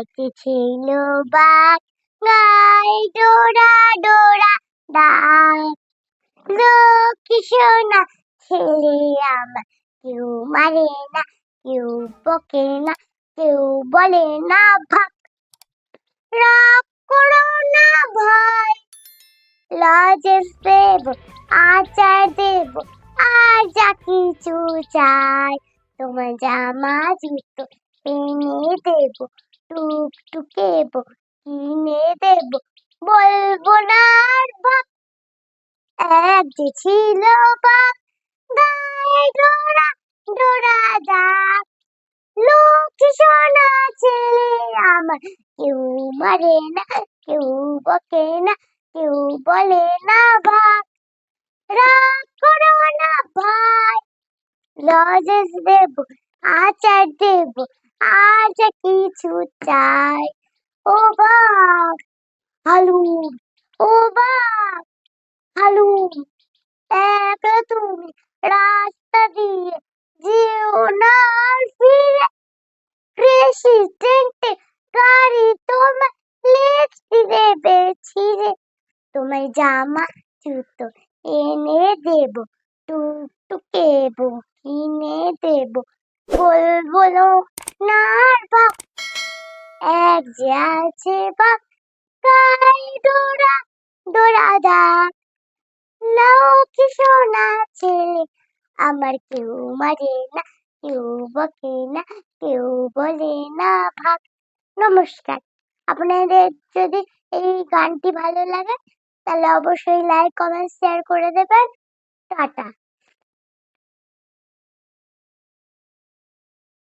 একটি ছিল বাঘ। গায়ে ডোরা ডোরা ডাক। লক্ষ্মী সোনা ছেলে আমার, কেউ মারে না, কেউ বকে না, কেউ বলে না ভাগ। রাগ করো না ভাই লজেস দেব, আচার দেব, আর যা কিছু চাই, তোমার জামা জুতো এনে দেব টুকটুকে কিনে দেব বলব না আর এক যে ছিল বাঘ, গায়ে ডোরা ডোরা লক্ষ্মী সোনা ছেলে আমার, কেউ মারে না, কেউ বকে না, কেউ বলে না ভাগ। রাগ করো না ভাই, লজেস দেব, আচার দেব আর কিছু চাই। ও বাঘ হালুম ও বাঘ হালুম একা তুমি রাস্তা দিয়ে যেও না ফিরে। প্রেসিডেন্টে গাড়ি তোমার লিখতে দেবে ছিঁড়ে তোমার জামা, জুতো এনে দেব, টুকটুকে কিনে দেব। বলব না আর বাপ। এক যে আছে বাপ গায়ে ডোরা ডোরা দাগ লক্ষ্মী সোনা ছেলে, আমার কেউ মারে না, কেউ বকে না, কেউ বলে না ভাগ। নমস্কার, আপনাদের যদি এই গানটি ভালো লাগে, তাহলে অবশ্যই লাইক কমেন্ট শেয়ার করে দেবেন। টাটা।